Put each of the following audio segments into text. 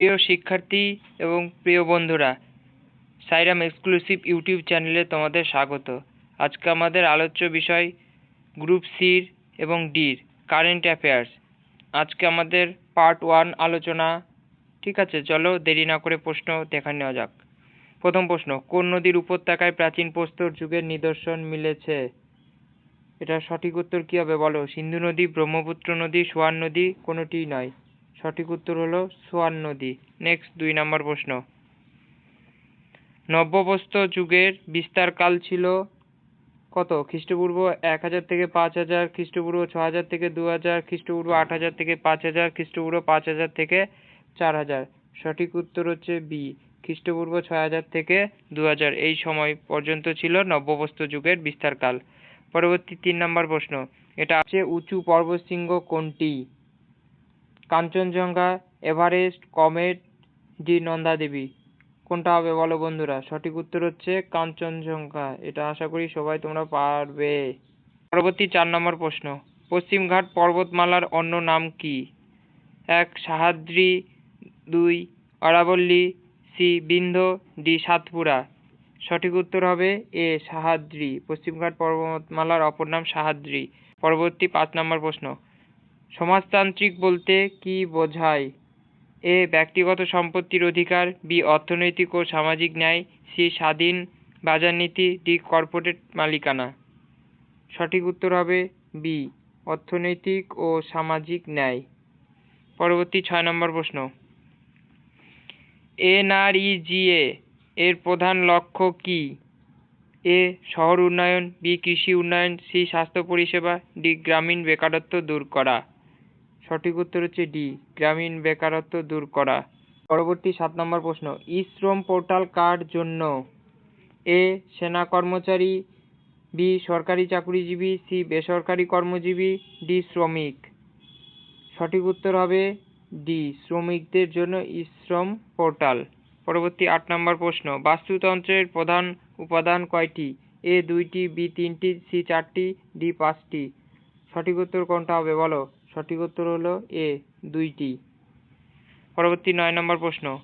প্রিয় শিক্ষার্থী এবং প্রিয় বন্ধুরা, সাইরাম এক্সক্লুসিভ ইউটিউব চ্যানেলে তোমাদের স্বাগত। আজকে আমাদের আলোচ্য বিষয় গ্রুপ সির এবং ডির কারেন্ট অ্যাফেয়ার্স আজকে আমাদের পার্ট ওয়ান আলোচনা, ঠিক আছে? চলো দেরি না করে প্রশ্ন দেখা নেওয়া যাক। প্রথম প্রশ্ন, কোন নদীর উপত্যকায় প্রাচীন প্রস্তর যুগের নিদর্শন মিলেছে? এটা সঠিক উত্তর কী হবে বলো? সিন্ধু নদী, ব্রহ্মপুত্র নদী, সোয়ান নদী কোনোটিই নয়। সঠিক উত্তর হলো সোয়ান নদী। নেক্সট দুই নম্বর প্রশ্ন। নব্যপ্রস্তর যুগের বিস্তারকাল ছিল কত? খ্রিস্টপূর্ব এক হাজার থেকে পাঁচ হাজার, খ্রিস্টপূর্ব ছ হাজার থেকে দু হাজার, খ্রিস্টপূর্ব আট হাজার থেকে পাঁচ হাজার, খ্রিস্টপূর্ব পাঁচ হাজার থেকে চার হাজার। সঠিক উত্তর হচ্ছে বি খ্রিস্টপূর্ব ছয় হাজার থেকে দু হাজার। এই সময় পর্যন্ত ছিল নব্যপ্রস্তর যুগের বিস্তারকাল পরবর্তী তিন নম্বর প্রশ্ন। এটা আছে উঁচু পর্বতশৃঙ্গ কোনটি? কাঞ্চনজঙ্ঘা, এভারেস্ট, কমেট, ডি নন্দা দেবী কোনটা হবে বলো বন্ধুরা? সঠিক উত্তর হচ্ছে কাঞ্চনজঙ্ঘা। এটা আশা করি সবাই তোমরা পারবে। পরবর্তী চার নম্বর প্রশ্ন। পশ্চিমঘাট পর্বতমালার অন্য নাম কি? এক, সাহাদ্রি, দুই, আরাবল্লী, সি বিন্ধ ডি, সাতপুরা। সঠিক উত্তর হবে এ, সাহাদ্রি। পশ্চিমঘাট পর্বতমালার অপর নাম সাহাদ্রি। পরবর্তী পাঁচ নম্বর প্রশ্ন। সমাজতান্ত্রিক বলতে কি বোঝায়? এ, ব্যক্তিগত সম্পত্তির অধিকার, বি, অর্থনৈতিক ও সামাজিক ন্যায়, সি, স্বাধীন বাজার নীতি, ডি, কর্পোরেট মালিকানা। সঠিক উত্তর হবে বি, অর্থনৈতিক ও সামাজিক ন্যায়। পরবর্তী ছয় নম্বর প্রশ্ন। এনআরইজিএ এর প্রধান লক্ষ্য কি? এ, শহর উন্নয়ন, বি, কৃষি উন্নয়ন, সি, স্বাস্থ্য পরিষেবা, ডি, গ্রামীণ বেকারত্ব দূর করা। সঠিক উত্তর হচ্ছে ডি, গ্রামীণ বেকারত্ব দূর করা। পরবর্তী সাত নম্বর প্রশ্ন, ই শ্রম পোর্টাল কার জন্য? এ, সেনা কর্মচারী, বি, সরকারি চাকরিজীবী, সি, বেসরকারি কর্মজীবী, ডি, শ্রমিক। সঠিক উত্তর হবে ডি, শ্রমিকদের জন্য ই শ্রম পোর্টাল। পরবর্তী আট নম্বর প্রশ্ন, বাস্তুতন্ত্রের প্রধান উপাদান কয়টি? এ দুইটি, বি তিনটি, সি চারটি, ডি পাঁচটি। সঠিক উত্তর কোনটা হবে বলো? সঠিক উত্তর হলো এ, দুইটি। পরবর্তী নয় নম্বর প্রশ্ন,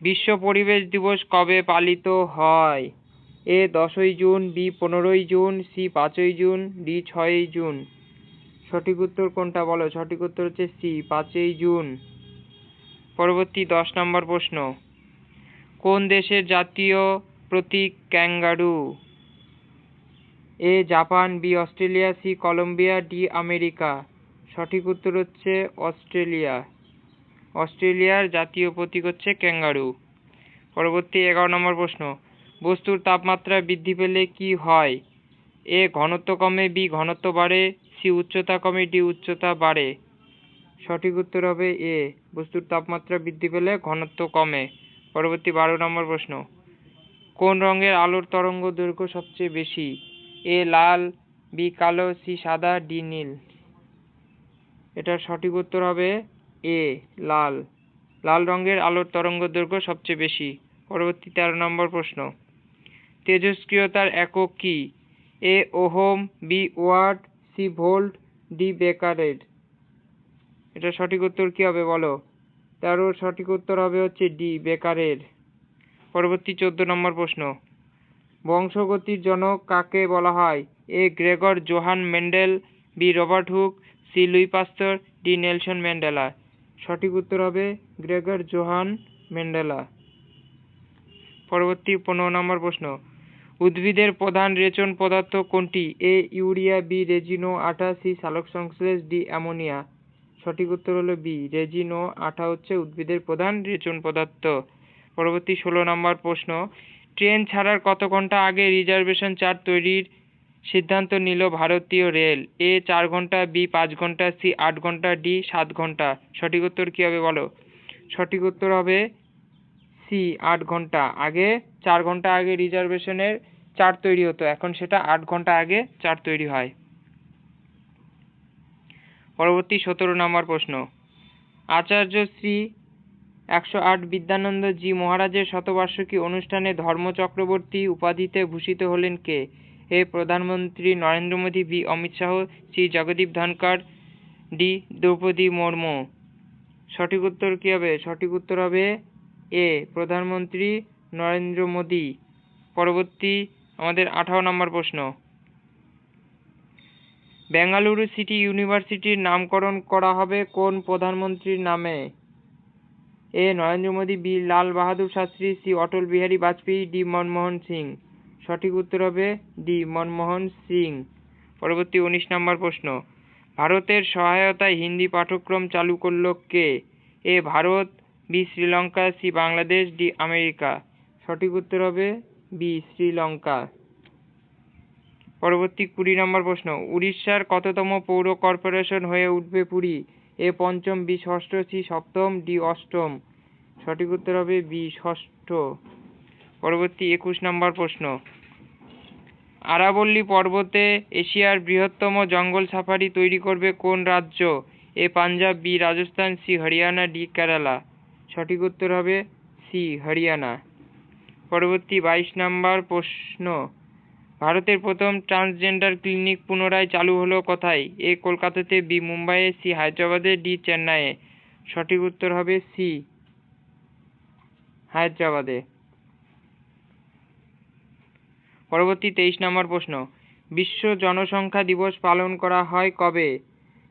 বিশ্ব পরিবেশ দিবস কবে পালিত হয়? এ, দশই জুন, বি, পনেরোই জুন, সি, পাঁচই জুন, ডি, ছয়ই জুন। সঠিক উত্তর কোনটা বলো? সঠিক উত্তর হচ্ছে সি, পাঁচই জুন। পরবর্তী দশ নম্বর প্রশ্ন, কোন দেশের জাতীয় প্রতীক kangaroo? A, Japan, B, Australia, C, Colombia, D, America. সঠিক উত্তর হচ্ছে অস্ট্রেলিয়া। অস্ট্রেলিয়ার জাতীয় প্রতীক হচ্ছে ক্যাঙ্গারু। পরবর্তী এগারো নম্বর প্রশ্ন, বস্তুর তাপমাত্রা বৃদ্ধি পেলে কি হয়? এ, ঘনত্ব কমে, বি, ঘনত্ব বাড়ে, সি, উচ্চতা কমে, ডি, উচ্চতা বাড়ে। সঠিক উত্তর হবে এ, বস্তুর তাপমাত্রা বৃদ্ধি পেলে ঘনত্ব কমে। পরবর্তী বারো নম্বর প্রশ্ন, কোন রঙের আলোর তরঙ্গ দৈর্ঘ্য সবচেয়ে বেশি? এ, লাল, বি, কালো, সি, সাদা, ডি, নীল। এটার সঠিক উত্তর হবে এ, লাল। লাল রঙের আলোর তরঙ্গ দৈর্ঘ্য সবচেয়ে বেশি। পরবর্তী তেরো নম্বর প্রশ্ন। তেজস্ক্রিয়তার একক কি? A, ohm, B, watt, C, volt, D, বেকারের। এটা সঠিক উত্তর কি হবে বলো? তেরোর সঠিক উত্তর হবে হচ্ছে ডি, বেকারের। পরবর্তী চোদ্দ নম্বর প্রশ্ন। বংশগতির জনক কাকে বলা হয়? A, Gregor Johann Mendel, B, Robert Hooke C Louis Pasteur D Nelson Mandela. সঠিক উত্তর হবে গ্রেগর জোহান ম্যান্ডেলা। পরবর্তী পনেরো নম্বর প্রশ্ন। উদ্ভিদের প্রধান রেচন পদার্থ কোনটি? এ, ইউরিয়া, বি, রেজিনো, আঠা, সি সালোক সংশ্লেষ ডি, অ্যামোনিয়া। সঠিক উত্তর হলো বি। রেজিনো, আঠা হচ্ছে উদ্ভিদের প্রধান রেচন পদার্থ। পরবর্তী ষোলো নম্বর প্রশ্ন। ট্রেন ছাড়ার কত ঘণ্টা আগে রিজার্ভেশন চার্ট তৈরির সিদ্ধান্ত নিল ভারতীয় রেল। এ চার ঘণ্টা, বি পাঁচ ঘণ্টা, সি আট ঘণ্টা, ডি সাত ঘণ্টা। সঠিক উত্তর কী হবে বলো? সঠিক উত্তর হবে সি আট ঘণ্টা। আগে চার ঘণ্টা আগে রিজার্ভেশনের চার্ট তৈরি হতো। এখন সেটা আট ঘণ্টা আগে চার্ট তৈরি হয়। পরবর্তী সতেরো নম্বর প্রশ্ন। আচার্য শ্রী একশো আট বিদ্যানন্দ জি মহারাজের শতবার্ষিকী অনুষ্ঠানে ধর্ম চক্রবর্তী উপাধিতে ভূষিত হলেন কে? এ প্রধানমন্ত্রী নরেন্দ্র মোদী বি অমিত শাহ, শ্রী জগদীপ ধনকর ডি. দ্রৌপদী মুর্মু। সঠিক উত্তর কী হবে? সঠিক উত্তর হবে এ, প্রধানমন্ত্রী নরেন্দ্র মোদী। পরবর্তী আমাদের আঠারো নম্বর প্রশ্ন। বেঙ্গালুরু সিটি ইউনিভার্সিটির নামকরণ করা হবে কোন প্রধানমন্ত্রীর নামে? A, Narendra Modi, B. Lal Bahadur Shastri, C. Atal Bihari Vajpayee, D. Manmohan Singh. সঠিক উত্তর হবে ডি, মনমোহন সিং। পরবর্তী উনিশ নম্বর প্রশ্ন, ভারতের সহায়তায় হিন্দি পাঠ্যক্রম চালু করল কে? A, Bharat, B, Sri Lanka, C, Bangladesh, D, America. সঠিক উত্তর হবে বি, শ্রীলঙ্কা। পরবর্তী কুড়ি নম্বর প্রশ্ন, উড়িষ্যার কততম পৌর কর্পোরেশন হয়ে উঠবে পুরী? এ, পঞ্চম, বি, ষষ্ঠ, সি, সপ্তম, ডি, অষ্টম। সঠিক উত্তর হবে বি, ষষ্ঠ। পরবর্তী একুশ নম্বর প্রশ্ন। আরাবল্লী পর্বতে এশিয়ার বৃহত্তম জঙ্গল সাফারি তৈরি করবে কোন রাজ্য? A Punjab, B Rajasthan, C Haryana, D Kerala. সঠিক উত্তর হবে সি হরিয়ানা। পরবর্তী বাইশ নম্বর প্রশ্ন। ভারতের প্রথম ট্রান্সজেন্ডার ক্লিনিক পুনরায় চালু হলো কোথায়? এ কলকাতাতে, বি মুম্বাইয়ে, সি হায়দ্রাবাদে, ডি চেন্নাইয়ে। সঠিক উত্তর হবে সি হায়দ্রাবাদে। পরবর্তী তেইশ নম্বর প্রশ্ন, বিশ্ব জনসংখ্যা দিবস পালন করা হয় কবে?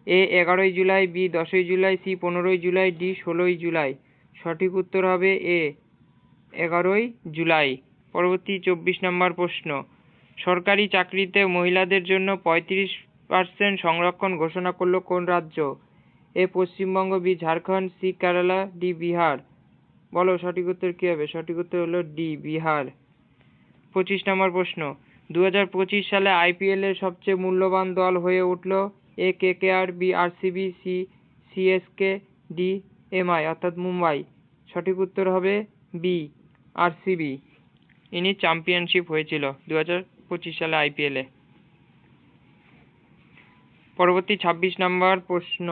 এ, এগারোই জুলাই, বি, দশই জুলাই, সি, পনেরোই জুলাই, ডি, ষোলোই জুলাই। সঠিক উত্তর হবে এ, এগারোই জুলাই। পরবর্তী চব্বিশ নম্বর প্রশ্ন, সরকারি চাকরিতে মহিলাদের জন্য পঁয়ত্রিশ পার্সেন্ট সংরক্ষণ ঘোষণা করল কোন রাজ্য? A, Paschimbanga, B, Jharkhand, C, Kerala, D, Bihar. বলো সঠিক উত্তর কী হবে? সঠিক উত্তর হলো ডি, বিহার। পঁচিশ নম্বর প্রশ্ন। দু হাজার পঁচিশ সালে আইপিএল এর সবচেয়ে মূল্যবান দল হয়ে উঠল A K K R, B RCB C CSK D MI অর্থাৎ মুম্বাই। সঠিক উত্তর হবে বি আরসিবি ইনি চ্যাম্পিয়নশিপ হয়েছিল দু হাজার পঁচিশ সালে আইপিএলে পরবর্তী ছাব্বিশ নম্বর প্রশ্ন।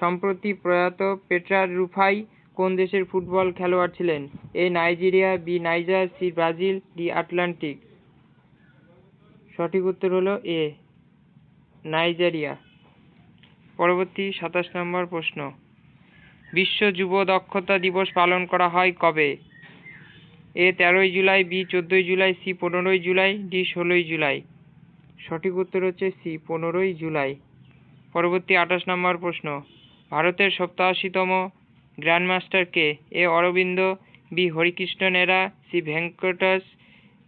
সম্প্রতি প্রয়াত পেট্রার রুফাই কোন দেশের ফুটবল খেলোয়াড় ছিলেন? A Nigeria, B Niger, C Brazil, D Atlantic. সঠিক উত্তর হলো এ, নাইজেরিয়া। পরবর্তী সাতাশ নম্বর প্রশ্ন। বিশ্ব যুব দক্ষতা দিবস পালন করা হয় কবে? এ তেরোই জুলাই, বি চোদ্দোই জুলাই, সি পনেরোই জুলাই, ডি ষোলোই জুলাই। সঠিক উত্তর হচ্ছে সি পনেরোই জুলাই। পরবর্তী আঠাশ নম্বর প্রশ্ন। ভারতের সপ্তাশিতম গ্র্যান্ডমাস্টার কে এ অরবিন্দ বি হরিকৃষ্ণন এরা সি ভেঙ্কটস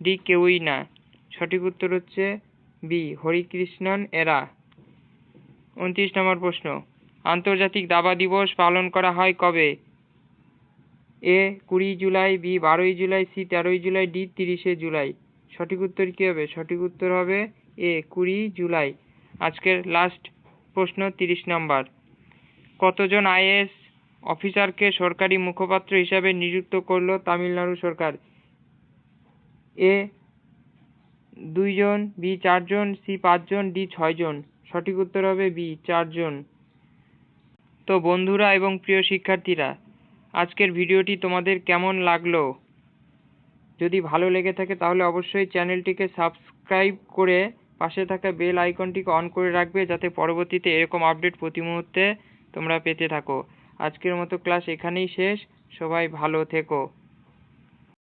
ডি কেউই না সঠিক উত্তর হচ্ছে বি হরিকৃষ্ণন এরা উনত্রিশ নম্বর প্রশ্ন। আন্তর্জাতিক দাবা দিবস পালন করা হয় কবে? এ, কুড়ি জুলাই, বি, বারোই জুলাই, সি, তেরোই জুলাই, ডি, তিরিশে জুলাই। সঠিক উত্তর কী হবে? সঠিক উত্তর হবে এ, কুড়ি জুলাই। আজকের লাস্ট প্রশ্ন তিরিশ নম্বর। কতজন আইএএস অফিসারকে সরকারি মুখপাত্র হিসাবে নিযুক্ত করল তামিলনাড়ু সরকার। এ দুইজন, বি চারজন, সি পাঁচজন, ডি ছয়জন। সঠিক উত্তর হবে বি চারজন। তো বন্ধুরা এবং প্রিয় শিক্ষার্থীরা, আজকের ভিডিওটি তোমাদের কেমন লাগল? যদি ভালো লেগে থাকে তাহলে অবশ্যই চ্যানেলটিকে সাবস্ক্রাইব করে পাশে থাকা বেল আইকনটিকে অন করে রাখবে যাতে পরবর্তীতে এরকম আপডেট প্রতি মুহূর্তে তোমরা পেতে থাকো। আজকের মতো ক্লাস এখানেই শেষ। সবাই ভালো থেকো।